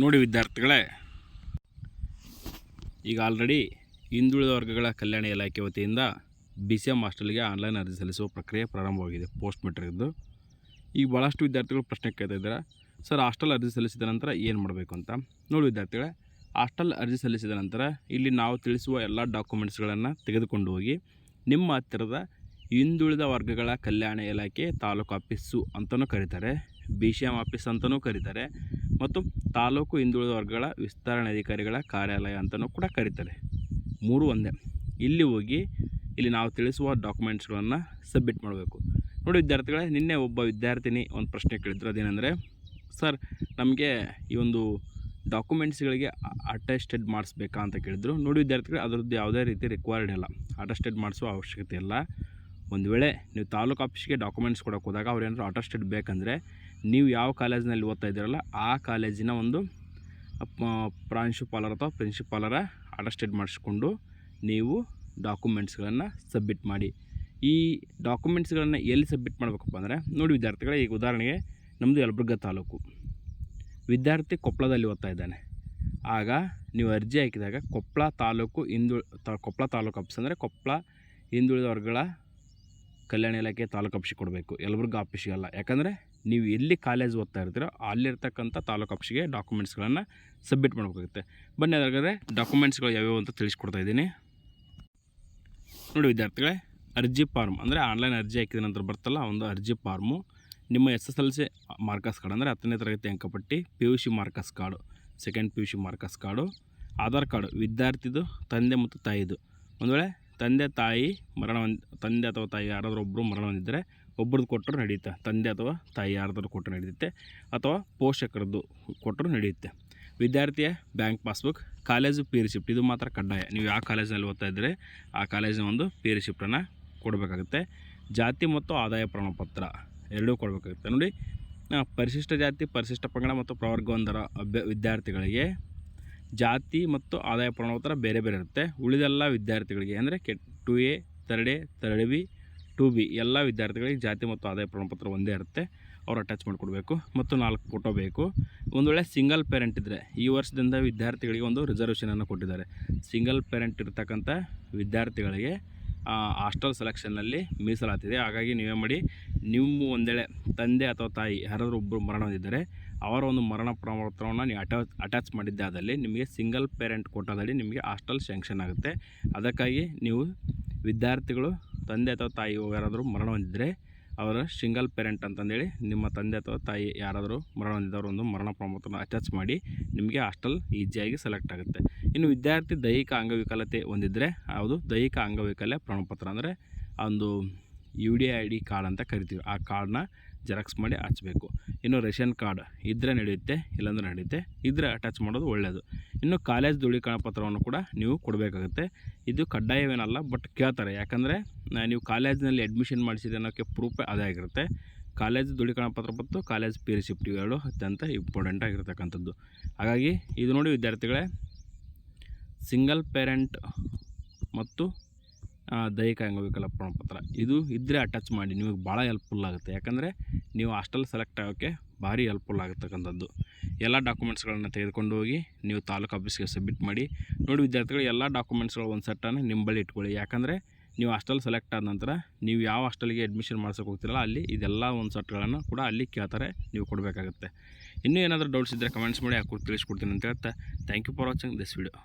ನೋಡಿ ವಿದ್ಯಾರ್ಥಿಗಳೇ. ಈಗ ಆಲ್ರೆಡಿ ಹಿಂದುಳಿದ ವರ್ಗಗಳ ಕಲ್ಯಾಣ ಇಲಾಖೆ ವತಿಯಿಂದ ಬಿ ಸಿ ಎಂ ಹಾಸ್ಟೆಲ್ಗೆ ಆನ್ಲೈನ್ ಅರ್ಜಿ ಸಲ್ಲಿಸುವ ಪ್ರಕ್ರಿಯೆ ಪ್ರಾರಂಭವಾಗಿದೆ ಪೋಸ್ಟ್ ಮೆಟ್ರಿಕ್ದು ಈಗ ಭಾಳಷ್ಟು ವಿದ್ಯಾರ್ಥಿಗಳು ಪ್ರಶ್ನೆ ಕೇಳ್ತಾ ಇದ್ದಾರೆ, ಸರ್ ಹಾಸ್ಟೆಲ್ ಅರ್ಜಿ ಸಲ್ಲಿಸಿದ ನಂತರ ಏನು ಮಾಡಬೇಕು ಅಂತ? ನೋಡಿ ವಿದ್ಯಾರ್ಥಿಗಳೇ ಹಾಸ್ಟೆಲ್ ಅರ್ಜಿ ಸಲ್ಲಿಸಿದ ನಂತರ ಇಲ್ಲಿ ನಾವು ತಿಳಿಸುವ ಎಲ್ಲ ಡಾಕ್ಯುಮೆಂಟ್ಸ್ಗಳನ್ನು ತೆಗೆದುಕೊಂಡು ಹೋಗಿ ನಿಮ್ಮ ಹತ್ತಿರದ ಹಿಂದುಳಿದ ವರ್ಗಗಳ ಕಲ್ಯಾಣ ಇಲಾಖೆ ತಾಲೂಕು ಆಫೀಸು ಅಂತಲೂ ಕರೀತಾರೆ. ಬಿ ಸಿ ಎಂ ಆಫೀಸ್ ಅಂತಲೂ ಕರೀತಾರೆ. ಮತ್ತು ತಾಲೂಕು ಹಿಂದುಳಿದ ವರ್ಗಗಳ ವಿಸ್ತರಣಾಧಿಕಾರಿಗಳ ಕಾರ್ಯಾಲಯ ಅಂತಲೂ ಕೂಡ ಕರೀತಾರೆ. ಮೂರು ಒಂದೇ. ಇಲ್ಲಿ ಹೋಗಿ ಇಲ್ಲಿ ನಾವು ತಿಳಿಸುವ ಡಾಕ್ಯುಮೆಂಟ್ಸ್ಗಳನ್ನು ಸಬ್ಮಿಟ್ ಮಾಡಬೇಕು. ನೋಡಿ ವಿದ್ಯಾರ್ಥಿಗಳೇ, ನಿನ್ನೆ ಒಬ್ಬ ವಿದ್ಯಾರ್ಥಿನಿ ಒಂದು ಪ್ರಶ್ನೆ ಕೇಳಿದ್ರು. ಅದೇನೆಂದರೆ, ಸರ್, ನಮಗೆ ಈ ಒಂದು ಡಾಕ್ಯುಮೆಂಟ್ಸ್ಗಳಿಗೆ ಅಟೆಸ್ಟೆಡ್ ಮಾಡಿಸ್ಬೇಕಾ? ಅಂತ ಕೇಳಿದ್ರು. ನೋಡಿ ವಿದ್ಯಾರ್ಥಿಗಳು, ಅದರದ್ದು ಯಾವುದೇ ರೀತಿ ರಿಕ್ವೈರ್ಡ್ ಇಲ್ಲ. ಅಟೆಸ್ಟೆಡ್ ಮಾಡಿಸುವ ಅವಶ್ಯಕತೆ ಇಲ್ಲ. ಒಂದು ವೇಳೆ ನೀವು ತಾಲೂಕು ಆಫೀಸ್ಗೆ ಡಾಕ್ಯುಮೆಂಟ್ಸ್ ಕೊಡೋಕೆ ಹೋದಾಗ ಅವ್ರು ಅಟೆಸ್ಟೆಡ್ ಬೇಕಂದರೆ ನೀವು ಯಾವ ಕಾಲೇಜಿನಲ್ಲಿ ಓದ್ತಾ ಇದ್ದೀರಲ್ಲ ಆ ಕಾಲೇಜಿನ ಒಂದು ಪ್ರಾಂಶುಪಾಲರ ಅಥವಾ ಪ್ರಿನ್ಸಿಪಾಲರ ಅಟೆಸ್ಟೆಡ್ ಮಾಡಿಸ್ಕೊಂಡು ನೀವು ಡಾಕ್ಯುಮೆಂಟ್ಸ್ಗಳನ್ನು ಸಬ್ಮಿಟ್ ಮಾಡಿ. ಈ ಡಾಕ್ಯುಮೆಂಟ್ಸ್ಗಳನ್ನು ಎಲ್ಲಿ ಸಬ್ಮಿಟ್ ಮಾಡಬೇಕಪ್ಪ ಅಂದರೆ, ನೋಡಿ ವಿದ್ಯಾರ್ಥಿಗಳೇ, ಈಗ ಉದಾಹರಣೆಗೆ ನಮ್ಮದು ಯಲಬುರ್ಗ ತಾಲೂಕು. ವಿದ್ಯಾರ್ಥಿ ಕೊಪ್ಪಳದಲ್ಲಿ ಓದ್ತಾ ಇದ್ದಾನೆ. ಆಗ ನೀವು ಅರ್ಜಿ ಹಾಕಿದಾಗ ಕೊಪ್ಪಳ ತಾಲೂಕು ಹಿಂದು ಕೊಪ್ಪಳ ತಾಲೂಕು ಆಫೀಸ್ ಅಂದರೆ ಕೊಪ್ಪಳ ಹಿಂದುಳಿದ ವರ್ಗಗಳ ಕಲ್ಯಾಣ ಇಲಾಖೆ ತಾಲೂಕು ಆಫೀಸಿಗೆ ಕೊಡಬೇಕು. ಯಲಬುರ್ಗ ಆಫೀಸಿಗಲ್ಲ ಯಾಕಂದರೆ ನೀವು ಎಲ್ಲಿ ಕಾಲೇಜ್ ಓದ್ತಾ ಇರ್ತೀರೋ ಅಲ್ಲಿರ್ತಕ್ಕಂಥ ತಾಲೂಕು ಆಫೀಸ್ಗೆ ಡಾಕ್ಯುಮೆಂಟ್ಸ್ಗಳನ್ನು ಸಬ್ಮಿಟ್ ಮಾಡಬೇಕಾಗುತ್ತೆ. ಬನ್ನಿ ಅದಾಗಾದರೆ ಡಾಕ್ಯುಮೆಂಟ್ಸ್ಗಳು ಯಾವ್ಯಾವು ಅಂತ ತಿಳಿಸ್ಕೊಡ್ತಾ ಇದ್ದೀನಿ. ನೋಡಿ ವಿದ್ಯಾರ್ಥಿಗಳೇ, ಅರ್ಜಿ ಫಾರ್ಮ್ ಅಂದರೆ ಆನ್ಲೈನ್ ಅರ್ಜಿ ಹಾಕಿದ ನಂತರ ಬರ್ತಲ್ಲ ಒಂದು ಅರ್ಜಿ ಫಾರ್ಮು. ನಿಮ್ಮ S S L C marks card ಅಂದರೆ ಹತ್ತನೇ ತರಗತಿ ಅಂಕಪಟ್ಟಿ P U C marks card second P U C marks card, Aadhaar card ವಿದ್ಯಾರ್ಥಿದು, ತಂದೆ ಮತ್ತು ತಾಯಿದು. ಒಂದು ವೇಳೆ ತಂದೆ ತಾಯಿ ಮರಣ ತಂದೆ ಅಥವಾ ತಾಯಿ ಯಾರಾದರೂ ಒಬ್ಬರು ಮರಣ ಹೊಂದಿದ್ದರೆ ಒಬ್ರದ್ದು ಕೊಟ್ಟರು ನಡೆಯುತ್ತೆ. ತಂದೆ ಅಥವಾ ತಾಯಿ ಯಾರಾದರೂ ಕೊಟ್ಟರು ನಡೆಯುತ್ತೆ. ಅಥವಾ ಪೋಷಕರದ್ದು ಕೊಟ್ಟರು ನಡೆಯುತ್ತೆ. ವಿದ್ಯಾರ್ಥಿಯ, bank passbook, college fee receipt ಇದು ಮಾತ್ರ ಕಡ್ಡಾಯ. ನೀವು ಯಾವ ಕಾಲೇಜಿನಲ್ಲಿ ಓದ್ತಾ ಇದ್ದರೆ, ಆ ಕಾಲೇಜಿನ ಒಂದು ಪಿ ರಿಸಿಪ್ಟನ್ನು ಕೊಡಬೇಕಾಗುತ್ತೆ. ಜಾತಿ ಮತ್ತು ಆದಾಯ ಪ್ರಮಾಣಪತ್ರ ಎರಡೂ ಕೊಡಬೇಕಾಗುತ್ತೆ. ನೋಡಿ ಪರಿಶಿಷ್ಟ ಜಾತಿ, ಪರಿಶಿಷ್ಟ ಪಂಗಡ ಮತ್ತು ಪ್ರವರ್ಗ ಒಂದರ ಅಭ್ಯ, ವಿದ್ಯಾರ್ಥಿಗಳಿಗೆ ಜಾತಿ ಮತ್ತು ಆದಾಯ ಪ್ರಮಾಣಪತ್ರ ಬೇರೆ ಬೇರೆ ಇರುತ್ತೆ. ಉಳಿದೆಲ್ಲ ವಿದ್ಯಾರ್ಥಿಗಳಿಗೆ, ಅಂದರೆ K two A third A third B two B ಎಲ್ಲ ವಿದ್ಯಾರ್ಥಿಗಳಿಗೆ ಜಾತಿ ಮತ್ತು ಆದಾಯ ಪ್ರಮಾಣಪತ್ರ ಒಂದೇ ಇರುತ್ತೆ. ಅವ್ರು ಅಟ್ಯಾಚ್ ಮಾಡಿಕೊಡ್ಬೇಕು. ಮತ್ತು ನಾಲ್ಕು ಫೋಟೋ ಬೇಕು. ಒಂದು ವೇಳೆ ಸಿಂಗಲ್ ಪೇರೆಂಟ್ ಇದ್ದರೆ ಈ ವರ್ಷದಿಂದ ವಿದ್ಯಾರ್ಥಿಗಳಿಗೆ ಒಂದು ರಿಸರ್ವೇಷನನ್ನು ಕೊಟ್ಟಿದ್ದಾರೆ. ಸಿಂಗಲ್ ಪೇರೆಂಟ್ ಇರ್ತಕ್ಕಂಥ ವಿದ್ಯಾರ್ಥಿಗಳಿಗೆ ಹಾಸ್ಟೆಲ್ ಸೆಲೆಕ್ಷನ್ನಲ್ಲಿ ಮೀಸಲಾತಿದೆ. ಹಾಗಾಗಿ ನೀವೇ ಮಾಡಿ, ನಿಮ್ಮ ಒಂದೇಳೆ ತಂದೆ ಅಥವಾ ತಾಯಿ ಯಾರಾದರೂ ಒಬ್ಬರು ಮರಣ ಹೊಂದಿದ್ದರೆ ಅವರ ಒಂದು ಮರಣ ಪ್ರಮಾಣಪತ್ರವನ್ನು ನೀವು ಅಟ್ಯಾಚ್ ಅಟ್ಯಾಚ್ ಮಾಡಿದ್ದೆ ಆದಲ್ಲಿ ನಿಮಗೆ ಸಿಂಗಲ್ ಪೇರೆಂಟ್ ಕೋಟಾದಲ್ಲಿ ನಿಮಗೆ ಹಾಸ್ಟೆಲ್ ಸ್ಯಾಂಕ್ಷನ್ ಆಗುತ್ತೆ. ಅದಕ್ಕಾಗಿ ನೀವು ವಿದ್ಯಾರ್ಥಿಗಳು, ತಂದೆ ಅಥವಾ ತಾಯಿ ಯಾರಾದರೂ ಮರಣ ಹೊಂದಿದ್ದರೆ ಅವರ ಸಿಂಗಲ್ ಪೇರೆಂಟ್ ಅಂತಂದೇಳಿ ನಿಮ್ಮ ತಂದೆ ಅಥವಾ ತಾಯಿ ಯಾರಾದರೂ ಮರಣ ಹೊಂದಿದವರು ಒಂದು ಮರಣ ಪ್ರಮಾಣಪತ್ರವನ್ನು ಅಟ್ಯಾಚ್ ಮಾಡಿ ನಿಮಗೆ ಹಾಸ್ಟೆಲ್ ಈಸಿಯಾಗಿ ಸೆಲೆಕ್ಟ್ ಆಗುತ್ತೆ. ಇನ್ನು ವಿದ್ಯಾರ್ಥಿ ದೈಹಿಕ ಅಂಗವಿಕಲತೆ ಹೊಂದಿದ್ದರೆ ಅದು ದೈಹಿಕ ಅಂಗವೈಕಲ್ಯ ಪ್ರಮಾಣಪತ್ರ ಅಂದರೆ ಒಂದು U D I D card ಅಂತ ಕರಿತೀವಿ. ಆ ಕಾರ್ಡ್ನ ಜೆರಾಕ್ಸ್ ಮಾಡಿ ಹಚ್ಚಬೇಕು ಇನ್ನು ರೇಷನ್ ಕಾರ್ಡ್ ಇದ್ದರೆ ನಡೆಯುತ್ತೆ, ಇಲ್ಲಾಂದ್ರೆ ನಡೆಯುತ್ತೆ. ಇದ್ದರೆ ಅಟ್ಯಾಚ್ ಮಾಡೋದು ಒಳ್ಳೆಯದು ಇನ್ನು ಕಾಲೇಜ್ ದೃಢೀಕರಣ ಪತ್ರವನ್ನು ಕೂಡ ನೀವು ಕೊಡಬೇಕಾಗುತ್ತೆ. ಇದು ಕಡ್ಡಾಯವೇನಲ್ಲ ಬಟ್ ಕೇಳ್ತಾರೆ. ಯಾಕಂದರೆ ನೀವು ಕಾಲೇಜ್ನಲ್ಲಿ ಅಡ್ಮಿಷನ್ ಮಾಡಿಸಿದೆ ಅನ್ನೋಕ್ಕೆ ಪ್ರೂಫ್ ಅದೇ ಆಗಿರುತ್ತೆ. ಕಾಲೇಜ್ ದೃಢೀಕರಣ ಪತ್ರ ಮತ್ತು ಕಾಲೇಜ್ ಪಿ ರಿಸಿಪ್ಟ್ ಇವೆರಡು ಅತ್ಯಂತ ಇಂಪಾರ್ಟೆಂಟ್ ಆಗಿರ್ತಕ್ಕಂಥದ್ದು. ಹಾಗಾಗಿ, ಇದು ನೋಡಿ ವಿದ್ಯಾರ್ಥಿಗಳೇ ಸಿಂಗಲ್ ಪೇರೆಂಟ್ ಮತ್ತು ದೈಹಿಕ ಅಂಗವಿಕಲ ಪ್ರಮಾಣಪತ್ರ. ಇದು ಇದ್ದರೆ ಅಟ್ಯಾಚ್ ಮಾಡಿ, ನಿಮಗೆ ಭಾಳ ಹೆಲ್ಪ್ಫುಲ್ ಆಗುತ್ತೆ. ಯಾಕಂದರೆ ನೀವು ಹಾಸ್ಟೆಲ್ ಸೆಲೆಕ್ಟ್ ಆಗೋಕ್ಕೆ ಭಾರಿ ಹೆಲ್ಪ್ಫುಲ್ ಆಗತಕ್ಕಂಥದ್ದು ಎಲ್ಲ ಡಾಕ್ಯುಮೆಂಟ್ಸ್ಗಳನ್ನು ತೆಗೆದುಕೊಂಡು ಹೋಗಿ, ನೀವು ತಾಲೂಕು ಆಫೀಸ್ಗೆ ಸಬ್ಮಿಟ್ ಮಾಡಿ. ನೋಡಿ ವಿದ್ಯಾರ್ಥಿಗಳು, ಎಲ್ಲ ಡಾಕ್ಯುಮೆಂಟ್ಸ್ಗಳು ಒಂದು ಸೆಟ್ಟನ್ನು ಬಳಿ ಇಟ್ಕೊಳ್ಳಿ. ಯಾಕಂದರೆ ನೀವು ಹಾಸ್ಟೆಲ್ ಸೆಲೆಕ್ಟ್ ಆದ ನಂತರ ನೀವು ಯಾವ ಹಾಸ್ಟೆಲ್ಗೆ ಅಡ್ಮಿಷನ್ ಮಾಡ್ಸೋಕೆ ಹೋಗ್ತಿರಲ್ಲ, ಅಲ್ಲಿ ಇದೆಲ್ಲ ಒಂದು ಸೆಟ್ಗಳನ್ನು ಕೂಡ ಅಲ್ಲಿ ಕೇಳ್ತಾರೆ, ನೀವು ಕೊಡಬೇಕಾಗುತ್ತೆ. ಇನ್ನೂ ಏನಾದರೂ ಡೌಟ್ಸ್ ಇದ್ದರೆ ಕಮೆಂಟ್ಸ್ ಮಾಡಿ ಹಾಕಿ ತಿಳಿಸ್ಕೊಡ್ತೀನಿ ಅಂತ ಹೇಳ್ತಾ. Thank you for watching this video